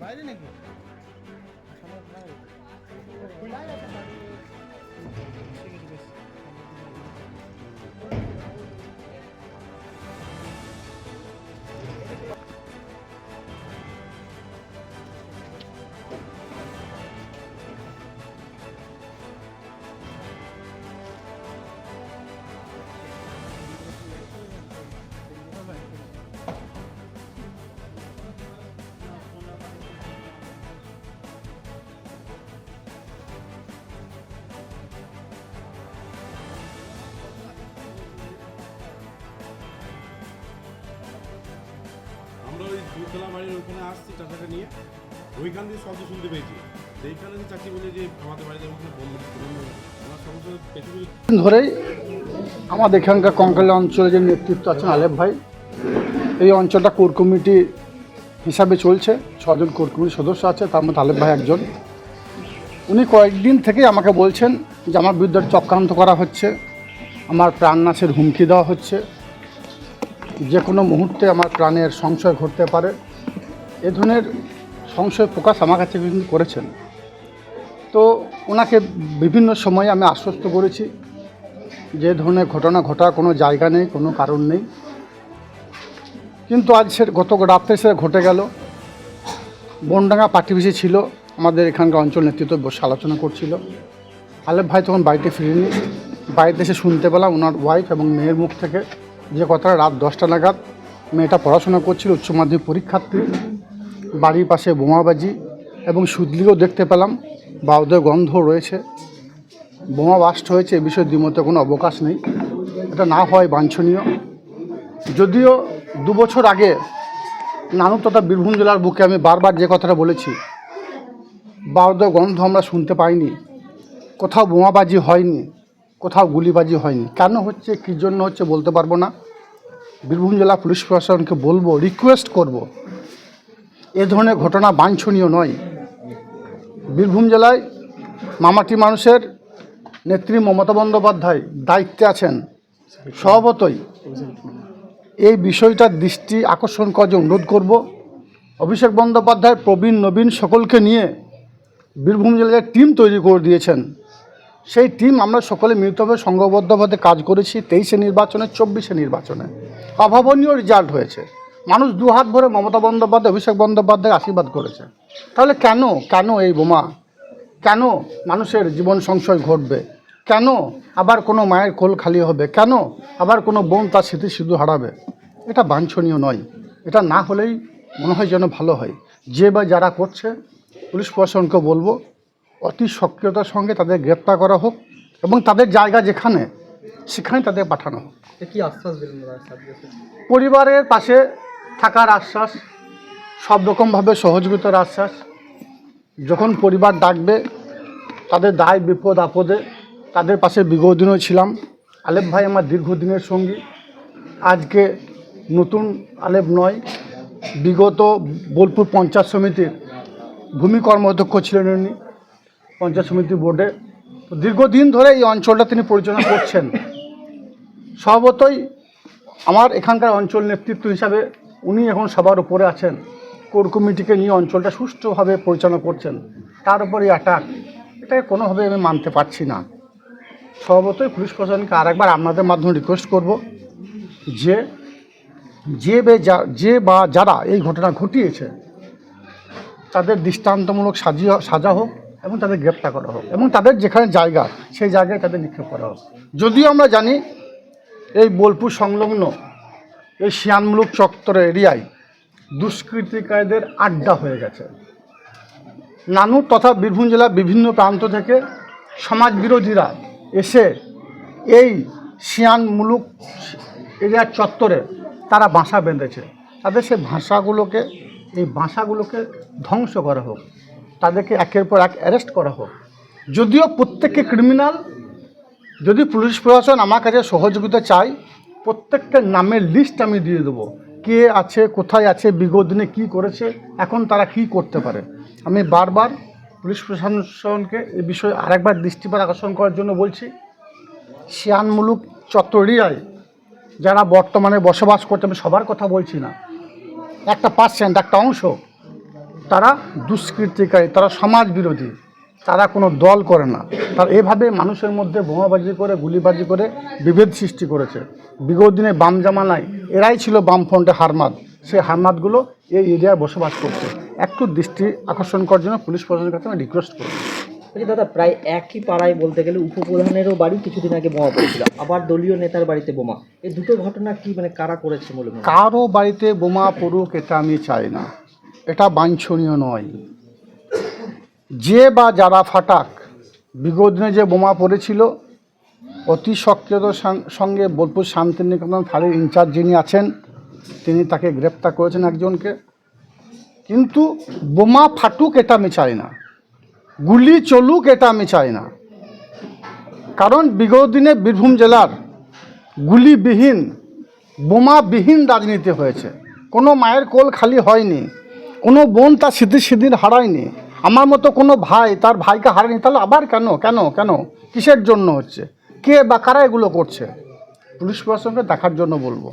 বাইরে নাকি দুতলা বাড়ির ওখানে আসছি চাচাকে নিয়ে। ওইখান দিয়ে শব্দ শুনতে পেয়েছি। সেইখানে যে চাচি বলে যে আমাদের বাড়িতে ওখানে বন্ধ আমার সমস্ত পেছনে ধরেই আমাদের এখানকার কঙ্কালী অঞ্চলে যে নেতৃত্ব আছেন আলেপ ভাই, এই অঞ্চলটা কোর কমিটি হিসাবে চলছে। ছজন কোর কমিটির সদস্য আছে, তার মধ্যে আলেপ ভাই একজন। উনি কয়েকদিন থেকেই আমাকে বলছেন যে আমার বিরুদ্ধে চক্রান্ত করা হচ্ছে। আমার প্রাণ প্রাণনাশের হুমকি দেওয়া হচ্ছে। যে কোনো মুহূর্তে আমার প্রাণের সংশয় ঘটতে পারে। এ ধরনের সংশয় প্রকাশ আমার কাছে কিন্তু করেছেন। তো ওনাকে বিভিন্ন সময়ে আমি আশ্বস্ত করেছি যে ধরনের ঘটনা ঘটার কোনো জায়গা নেই, কোনো কারণ নেই। কিন্তু আজ সে গত রাত্রে সেটা ঘটে গেল। বনডাঙ্গা পার্টি অফিসে ছিল, আমাদের এখানকার অঞ্চল নেতৃত্ব বসে আলোচনা করছিল। আলেপ ভাই তখন বাড়িতে ফিরিনি বাড়িতে এসে শুনতে পেলাম ওনার ওয়াইফ এবং মেয়ের মুখ থেকে। যে কথাটা রাত দশটা নাগাদ মেয়েটা পড়াশোনা করছিল, উচ্চ মাধ্যমিক পরীক্ষার্থী। বাড়ির পাশে বোমাবাজি এবং সুদলিও দেখতে পেলাম। বাউদের গন্ধ রয়েছে। বোমা বাস্ট হয়েছে, এ বিষয়ে দ্বিমতে কোনো অবকাশ নেই। এটা না হয় বাঞ্ছনীয়। যদিও দু বছর আগে নানু তথা বীরভূম জেলার বুকে আমি বারবার যে কথাটা বলেছি, বাউদের গন্ধ আমরা শুনতে পাইনি। কোথাও বোমাবাজি হয়নি, কোথাও গুলিবাজি হয়নি। কেন হচ্ছে, কী জন্য হচ্ছে বলতে পারব না। বীরভূম জেলা পুলিশ প্রশাসনকে বলব রিকোয়েস্ট করব, এ ধরনের ঘটনা বাঞ্ছনীয় নয়। বীরভূম জেলায় মামাটি মানুষের নেত্রী মমতা বন্দ্যোপাধ্যায় দায়িত্বে আছেন, স্বভাবতই। এই বিষয়টার দৃষ্টি আকর্ষণ জন্য অনুরোধ করব। অভিষেক বন্দ্যোপাধ্যায়, প্রবীণ, নবীন সকলকে নিয়ে বীরভূম জেলায় টিম তৈরি করে দিয়েছেন সেই টিম আমরা সকলে মিলিতভাবে সংঘবদ্ধভাবে কাজ করেছি তেইশে নির্বাচনে, চব্বিশে নির্বাচনে। অভাবনীয় রেজাল্ট হয়েছে। মানুষ দু হাত ভরে মমতা বন্দ্যোপাধ্যায়, অভিষেক বন্দ্যোপাধ্যায় আশীর্বাদ করেছে। তাহলে কেন কেন এই বোমা? কেন মানুষের জীবন সংশয় ঘটবে? কেন আবার কোনো মায়ের কোল খালি হবে? কেন আবার কোনো বোন তার স্মৃতি শুধু হারাবে? এটা বাঞ্ছনীয় নয়। এটা না হলেই মনে হয় যেন ভালো হয়। যে বা যারা করছে, পুলিশ প্রশাসনকে বলব অতি সক্রিয়তার সঙ্গে তাদের গ্রেপ্তার করা হোক এবং তাদের জায়গা যেখানে সেখানে তাদের পাঠানো হোক। কি আশ্বাস দিলেন পরিবারের পাশে থাকার আশ্বাস সব রকমভাবে সহযোগিতার আশ্বাস। যখন পরিবার ডাকবে তাদের দায় বিপদ আপদে তাদের পাশে বিগত দিনও ছিলাম। আলেপ ভাই আমার দীর্ঘদিনের সঙ্গী। আজকে নতুন আলেপ নয় বিগত বোলপুর পঞ্চায়েত সমিতির ভূমি কর্মাধ্যক্ষ ছিলেন উনি। পঞ্চায়েত সমিতি বোর্ডে। দীর্ঘদিন ধরে এই অঞ্চলটা তিনি পরিচালনা করছেন। স্বভাবতই আমার এখানকার অঞ্চল নেতৃত্ব হিসাবে উনি এখন সবার উপরে আছেন। কোর কমিটিকে নিয়ে অঞ্চলটা সুষ্ঠুভাবে পরিচালনা করছেন। তার উপরে অ্যাটাক এটাকে কোনোভাবে আমি মানতে পারছি না। স্বভাবতই পুলিশ প্রশাসনকে আরেকবার আপনাদের মাধ্যমে রিকোয়েস্ট করব যে যা- যে বা যারা এই ঘটনা ঘটিয়েছে, তাদের দৃষ্টান্তমূলক সাজিয়ে, সাজা হোক। এবং তাদের গ্রেপ্তার করা হোক, এবং তাদের যেখানে জায়গা, সেই জায়গায় তাদের নিক্ষেপ করা হোক। যদিও আমরা জানি এই বোলপুর সংলগ্ন এই শিয়ানমূলক চত্বরের এরিয়ায় দুষ্কৃতিকারীদের আড্ডা হয়ে গেছে। নানুর তথা বীরভূম জেলার বিভিন্ন প্রান্ত থেকে সমাজ বিরোধীরা এসে এই শিয়ান মুলুক এরিয়ার চত্বরে তারা বাসা বেঁধেছে। তাদের সেই ভাষাগুলোকে, এই বাসাগুলোকে ধ্বংস করা হোক। তাদেরকে একের পর এক অ্যারেস্ট করা হোক। যদিও প্রত্যেককে ক্রিমিনাল যদি পুলিশ প্রশাসন আমার কাছে সহযোগিতা চায় প্রত্যেকটা নামের লিস্ট আমি দিয়ে দেবো। কে আছে, কোথায় আছে, বিগত দিনে কী করেছে, এখন তারা কী করতে পারে। আমি বারবার পুলিশ প্রশাসনকে এ বিষয়ে আরেকবার দৃষ্টিপাত আকর্ষণ করার জন্য বলছি শিয়ানমূলক চত্বরিয়ায় যারা বর্তমানে বসবাস করছে, আমি সবার কথা বলছি না। একটা পার্সেন্ট একটা অংশ তারা দুষ্কৃতিকারী তারা সমাজ বিরোধী তারা কোনো দল করে না। তারা এভাবে মানুষের মধ্যে বোমাবাজি করে গুলিবাজি করে বিভেদ সৃষ্টি করেছে। বিগত দিনে বাম জামানায় এরাই ছিল বামফ্রন্টে হারমাদ। সেই হারমাদগুলো এই এরিয়ায় বসবাস করছে। একটু দৃষ্টি আকর্ষণ করার জন্য পুলিশ প্রশাসনের কাছে আমি রিকোয়েস্ট করব বলছি দাদা প্রায় একই পাড়ায় বলতে গেলে উপপ্রধানেরও বাড়ি কিছুদিন আগে বোমা পড়েছিল। আবার দলীয় নেতার বাড়িতে বোমা। এই দুটো ঘটনা কি মানে কারা করেছে বলে কারও বাড়িতে বোমা পড়ুক এটা আমি চাই না। এটা বাঞ্ছনীয় নয়। যে বা যারা ফাটাক বিগত দিনে যে বোমা পড়েছিল, অতি সক্রিয়তার সঙ্গে বোলপুর শান্তিনিকেতন ফাঁড়ির ইনচার্জ যিনি আছেন, তিনি তাকে গ্রেপ্তার করেছেন একজনকে। কিন্তু বোমা ফাটুক এটা আমি চাই না। গুলি চলুক এটা আমি চাই না। কারণ বিগত দিনে বীরভূম জেলার গুলিবিহীন, বোমাবিহীন রাজনীতি হয়েছে। কোনো মায়ের কোল খালি হয়নি। কোনো বোন তার স্মৃতি সেদিন হারায়নি। আমার মতো কোনো ভাই তার ভাইকে হারায়নি, তাহলে আবার কেন? কেন? কেন? কিসের জন্য হচ্ছে? কে বা কারা এগুলো করছে? পুলিশ প্রশাসনকে দেখার জন্য বলব।